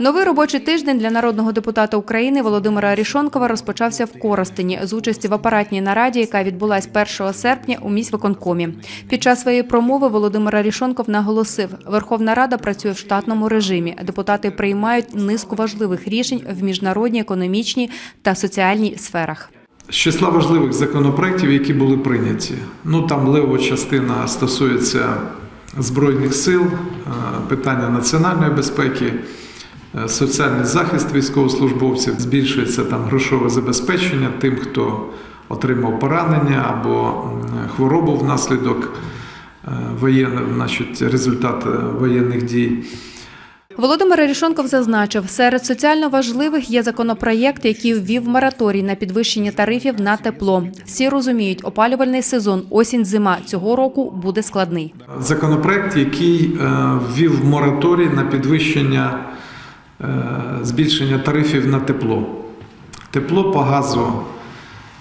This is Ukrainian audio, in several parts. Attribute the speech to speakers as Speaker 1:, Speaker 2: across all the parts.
Speaker 1: Новий робочий тиждень для народного депутата України Володимира Арішонкова розпочався в Коростені з участі в апаратній нараді, яка відбулась 1 серпня у міськвиконкомі. Під час своєї промови Володимир Арішонков наголосив, Верховна Рада працює в штатному режимі. Депутати приймають низку важливих рішень в міжнародній, економічній та соціальній сферах.
Speaker 2: З числа важливих законопроєктів, які були прийняті. Ну там левова частина стосується збройних сил, е, питання національної безпеки, е, соціальний захист військовослужбовців, збільшується там грошове забезпечення тим, хто отримав поранення або хворобу внаслідок воєн, воєнних, значить, результат е, воєнних дій.
Speaker 1: Володимир Арішонков зазначив, серед соціально важливих є законопроєкт, який ввів мораторій на підвищення тарифів на тепло. Всі розуміють, опалювальний сезон осінь-зима цього року буде складний.
Speaker 2: Законопроект, який е, ввів мораторій на підвищення е, збільшення тарифів на тепло. Тепло по газу.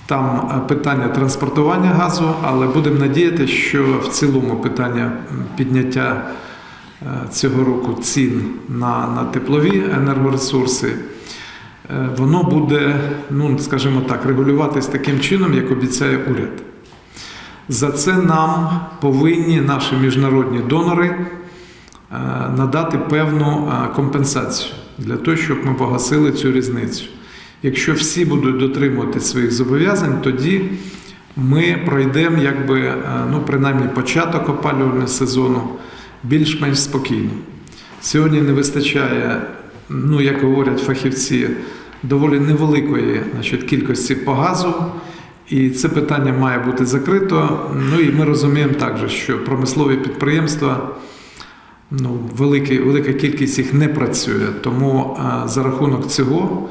Speaker 2: Там е, питання транспортування газу, але будемо надіяти, що в цілому питання підняття цього року цін на, на теплові енергоресурси, е, воно буде, ну скажімо так, регулюватись таким чином, як обіцяє уряд. За це нам повинні наші міжнародні донори е, надати певну е, компенсацію для того, щоб ми погасили цю різницю. Якщо всі будуть дотримувати своїх зобов'язань, тоді ми пройдемо, якби, е, ну, принаймні, початок опалювального сезону більш-менш спокійно. Сьогодні не вистачає, ну, як говорять фахівці, доволі невеликої значить, кількості по газу. І це питання має бути закрито. Ну і ми розуміємо також, що промислові підприємства, ну, великий, велика кількість їх не працює. Тому е, за рахунок цього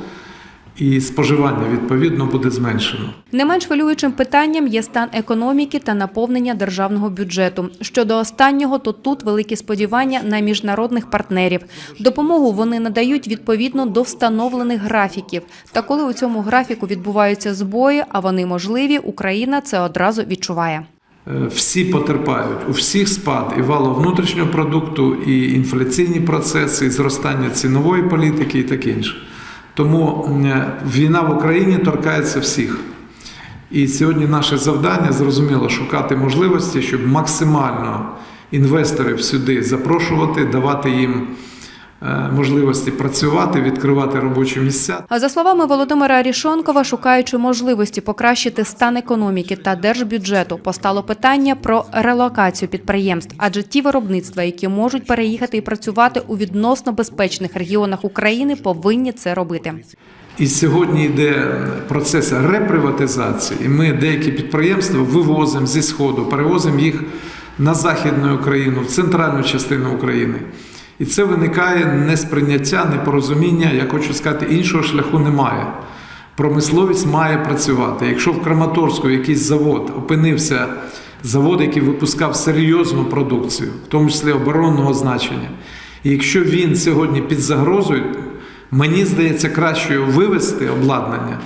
Speaker 2: і споживання відповідно буде зменшено.
Speaker 1: Не менш хвилюючим питанням є стан економіки та наповнення державного бюджету. Щодо останнього, то тут великі сподівання на міжнародних партнерів. Допомогу вони надають відповідно до встановлених графіків. Та коли у цьому графіку відбуваються збої, а вони можливі, Україна це одразу відчуває.
Speaker 2: Е, Всі потерпають, у всіх спад і валу внутрішнього продукту, і інфляційні процеси, і зростання цінової політики, і таке інше. Тому війна в Україні торкається всіх. І сьогодні наше завдання зрозуміло шукати можливості, щоб максимально інвесторів сюди запрошувати, давати їм можливості працювати, відкривати робочі місця.
Speaker 1: А за словами Володимира Арішонкова, шукаючи можливості покращити стан економіки та держбюджету, постало питання про релокацію підприємств, адже ті виробництва, які можуть переїхати і працювати у відносно безпечних регіонах України, повинні це робити.
Speaker 2: І сьогодні йде процес реприватизації, і ми деякі підприємства вивозимо зі Сходу, перевозимо їх на Західну Україну, в центральну частину України. І це виникає несприйняття, непорозуміння. Я хочу сказати, іншого шляху немає. Промисловість має працювати. Якщо в Краматорську якийсь завод опинився завод, який випускав серйозну продукцію, в тому числі оборонного значення, і якщо він сьогодні під загрозою, мені здається, краще його вивести обладнання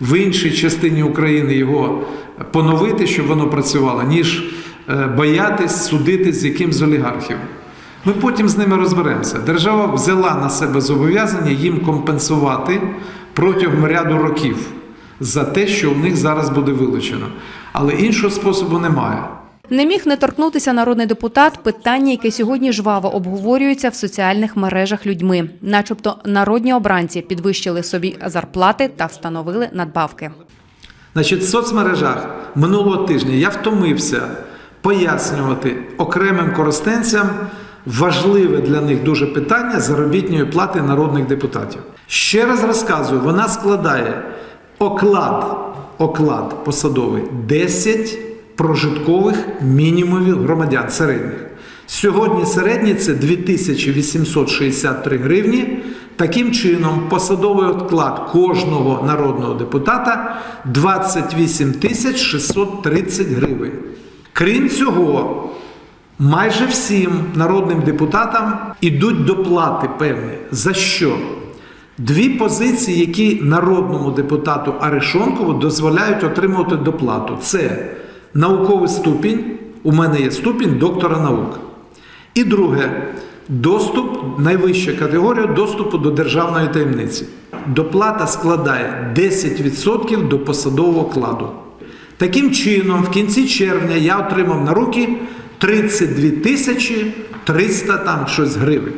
Speaker 2: в іншій частині України його поновити, щоб воно працювало, ніж е, боятись судити з якимсь олігархів. Ми потім з ними розберемося. Держава взяла на себе зобов'язання їм компенсувати протягом ряду років за те, що в них зараз буде вилучено. Але іншого способу немає.
Speaker 1: Не міг не торкнутися народний депутат питання, яке сьогодні жваво обговорюється в соціальних мережах людьми, начебто народні обранці підвищили собі зарплати та встановили надбавки.
Speaker 2: Значить, в соцмережах минулого тижня я втомився пояснювати окремим користенцям важливе для них дуже питання заробітної плати народних депутатів. Ще раз розказую, вона складає оклад, оклад посадовий 10 прожиткових мінімумів громадян середніх. Сьогодні середній це 2863 гривні. Таким чином, посадовий оклад кожного народного депутата 28 630 гривень. Крім цього, майже всім народним депутатам ідуть доплати певні. За що? Дві позиції, які народному депутату Арешонкову дозволяють отримувати доплату. Це науковий ступінь. У мене є ступінь доктора наук. І друге, Доступ, найвища категорія доступу до державної таємниці. Доплата складає 10% до посадового кладу. Таким чином, в кінці червня я отримав на руки 32 тисячі 300 там щось гривень.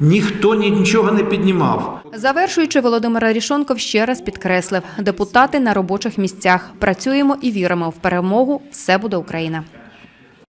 Speaker 2: Ніхто нічого не піднімав.
Speaker 1: Завершуючи, Володимир Рішонков ще раз підкреслив: депутати на робочих місцях. Працюємо і віримо в перемогу. Все буде Україна.